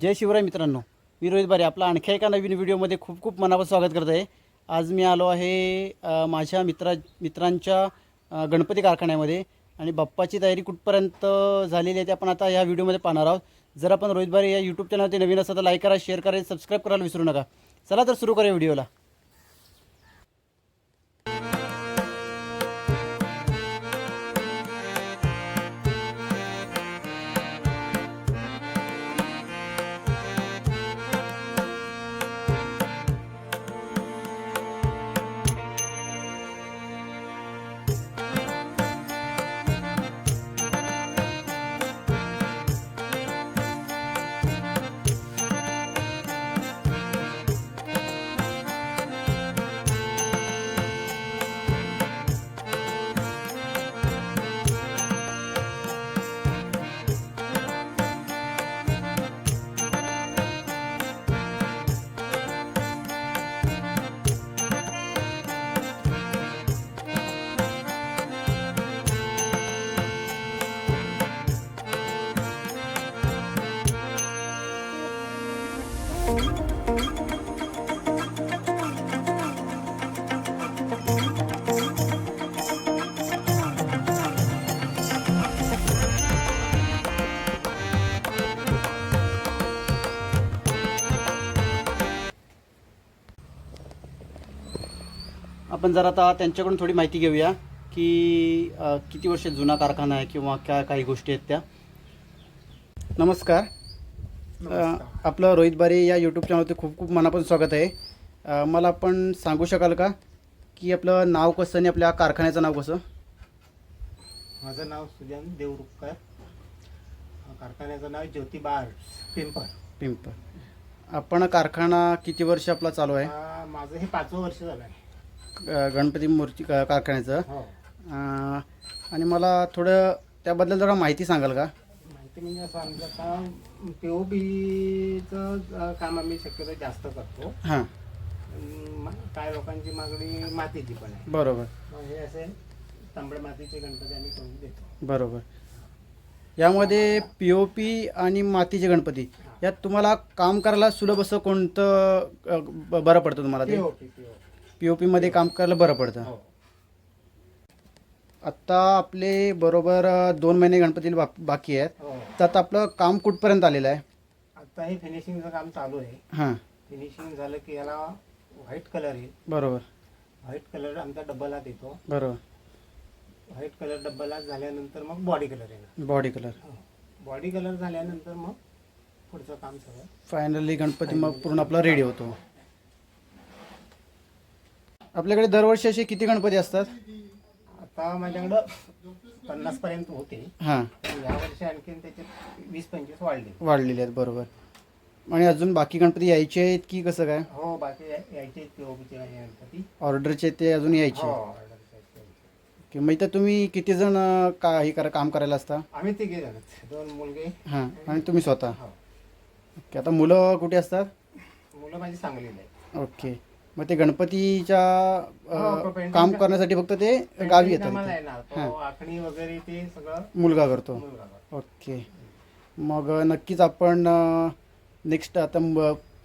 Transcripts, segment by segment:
जय शिवराय मित्रांनो. मी रोहित बारे आपला आणखी एका नवीन व्हिडिओमध्ये खूप खूप मनापासून स्वागत करत आहे. आज मी आलो आहे माझ्या मित्रा मित्रांच्या गणपती कारखान्यामध्ये. आणि बाप्पाची तयारी कुठपर्यंत झालेली आहे ते आपण आता या व्हिडिओमध्ये पाहणार आहोत. जर आपण रोहित बारे या यूट्यूब चॅनलवरती नवीन असाल तर लाईक करा शेअर करा सबस्क्राईब करायला विसरू नका. चला तर सुरू करूया व्हिडिओला. आपण जरा आता त्यांच्याकडून थोडी माहिती घेऊया की किती वर्ष जुना कारखाना आहे किंवा काय काही गोष्टी आहेत त्या. नमस्कार. आपलं रोहित बारे या यूट्यूब चॅनलवरती खूप खूप मनापासून स्वागत आहे. मला आपण सांगू शकाल का की आपलं नाव कसं आणि आपल्या कारखान्याचं नाव कसं? माझं नाव सुजान देवरुखकर कारखान्याचं नाव ज्योतिबा आर्ट्स पिंपळ. पिंपळ. आपण कारखाना किती वर्ष आपला चालू आहे? माझं हे पाचवं वर्ष झालं आहे. गणपती मूर्ती क- कारखान्याचं. हो. आणि मला थोडं त्याबद्दल जरा माहिती सांगाल का? म्हणजे असं आमचं आता काम आम्ही शक्यतो जास्त करतो. हां. मा- काय लोकांची मागणी मातीची पण आहे. बरोबर. मग हे असे तांबड्या मातीचे गणपती आम्ही करून देतो. बरोबर. यामध्ये पी ओ पी आणि मातीचे गणपती यात तुम्हाला काम करायला सुलभ असं कोणतं अ, ब- बरं पडतं तुम्हाला ते? O P P O P. O पीमध्ये काम करायला बरं पडतं. हो. आत्ता आपले बरोबर दोन महिने गणपतीला बा बाकी आहेत. हो. तर आता आपलं काम कुठपर्यंत आलेलं आहे? आता हे फिनिशिंगचं काम चालू आहे. हां. फिनिशिंग झालं की याला व्हाईट कलर येईल बरोबर. व्हाईट कलर आमचा डब्बलला देतो बरोबर. व्हाईट कलर डब्बलला झाल्यानंतर मग बॉडी कलर येणार. बॉडी कलर बॉडी कलर झाल्यानंतर मग पुढचं काम सगळं. फायनली गणपती मग पूर्ण आपला रेडी होतो. आपल्याकडे दरवर्षी असे किती गणपती असतात? आता माझ्याकडं पन्नास पर्यंत होते. हां. पण यावर्षी आणखीन त्याचे वीस पंचवीस वाढले. वाढलेले आहेत बरोबर. आणि अजून बाकी गणपती यायचे आहेत की कसं काय? हो बाकी या- यायचे पीओपीचे गणपती. ऑर्डरचे ते अजून यायचे हो आहेत. की मग इथं तुम्ही किती जण अं, का हे करा काम करायला असता? आम्ही तिघे जण आहेत. दोन मुलगे हां आणि तुम्ही स्वतः? हो. ओके आता मुलं कुठे असतात? मुलं माझी चांगली आहेत. ओके. मग ते गणपतीच्या हो, painting काम करण्यासाठी फक्त ते गावी येतात हां. आखणी वगैरे ते सगळं मुलगा करतो. ओके मग नक्कीच आपण नेक्स्ट आता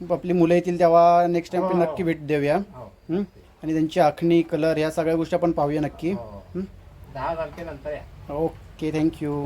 आपली मुलं येतील तेव्हा नेक्स्ट टाइम हो, आपण हो. नक्की भेट देऊया हो हं? आणि त्यांची आखणी कलर ह्या सगळ्या गोष्टी आपण पाहूया नक्की हो. हं? दहा तारखेनंतर या ओके थँक्यू